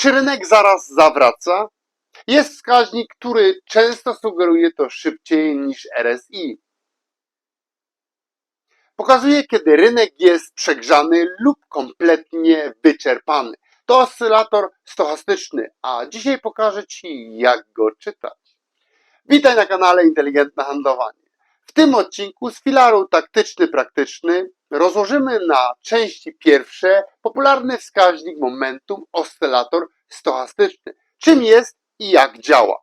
Czy rynek zaraz zawraca? Jest wskaźnik, który często sugeruje to szybciej niż RSI. Pokazuje, kiedy rynek jest przegrzany lub kompletnie wyczerpany. To oscylator stochastyczny, a dzisiaj pokażę Ci, jak go czytać. Witaj na kanale Inteligentne Handlowanie. W tym odcinku z filaru taktyczny-praktyczny rozłożymy na części pierwsze popularny wskaźnik momentum oscylator stochastyczny. Czym jest i jak działa.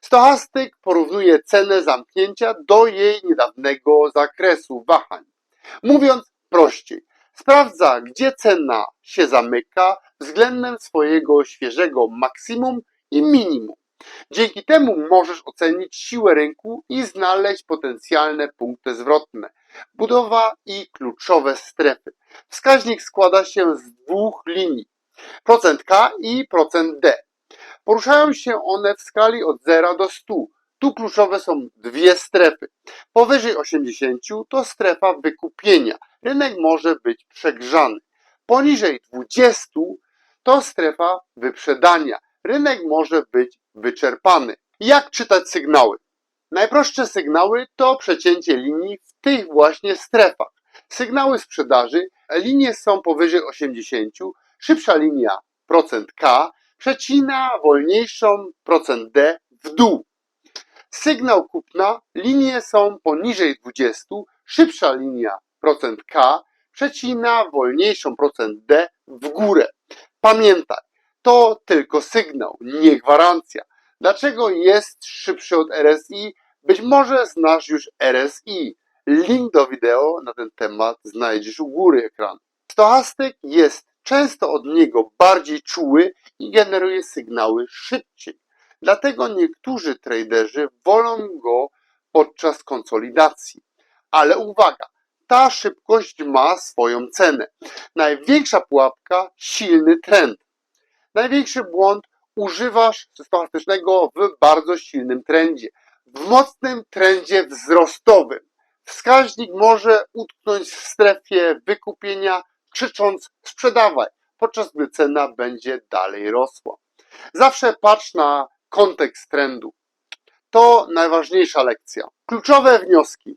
Stochastyk porównuje cenę zamknięcia do jej niedawnego zakresu wahań. Mówiąc prościej, sprawdza, gdzie cena się zamyka względem swojego świeżego maksimum i minimum. Dzięki temu możesz ocenić siłę rynku i znaleźć potencjalne punkty zwrotne. Budowa i kluczowe strefy. Wskaźnik składa się z dwóch linii. Procent K i procent D. Poruszają się one w skali od 0 do 100. Tu kluczowe są dwie strefy. Powyżej 80 to strefa wykupienia. Rynek może być przegrzany. Poniżej 20 to strefa wyprzedania. Rynek może być wyczerpany. Jak czytać sygnały? Najprostsze sygnały to przecięcie linii w tych właśnie strefach. Sygnały sprzedaży, linie są powyżej 80, szybsza linia procent K przecina wolniejszą procent D w dół. Sygnał kupna, linie są poniżej 20, szybsza linia procent K przecina wolniejszą procent D w górę. Pamiętaj, to tylko sygnał, nie gwarancja. Dlaczego jest szybszy od RSI? Być może znasz już RSI. Link do wideo na ten temat znajdziesz u góry ekranu. Stochastyk jest często od niego bardziej czuły i generuje sygnały szybciej. Dlatego niektórzy traderzy wolą go podczas konsolidacji. Ale uwaga, ta szybkość ma swoją cenę. Największa pułapka silny trend. Największy błąd używasz stochastycznego w bardzo silnym trendzie. W mocnym trendzie wzrostowym. Wskaźnik może utknąć w strefie wykupienia, krzycząc sprzedawaj, podczas gdy cena będzie dalej rosła. Zawsze patrz na kontekst trendu. To najważniejsza lekcja. Kluczowe wnioski.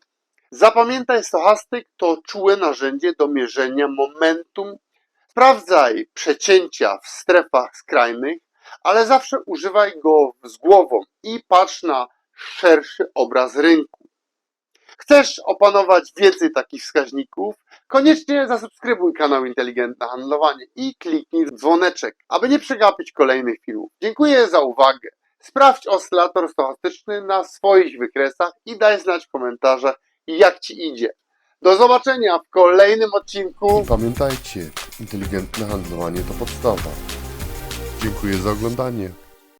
Zapamiętaj, stochastyk to czułe narzędzie do mierzenia momentum. Sprawdzaj przecięcia w strefach skrajnych, ale zawsze używaj go z głową i patrz na szerszy obraz rynku. Chcesz opanować więcej takich wskaźników? Koniecznie zasubskrybuj kanał Inteligentne Handlowanie i kliknij dzwoneczek, aby nie przegapić kolejnych filmów. Dziękuję za uwagę. Sprawdź oscylator stochastyczny na swoich wykresach i daj znać w komentarzach, jak Ci idzie. Do zobaczenia w kolejnym odcinku. Pamiętajcie, inteligentne handlowanie to podstawa. Dziękuję za oglądanie.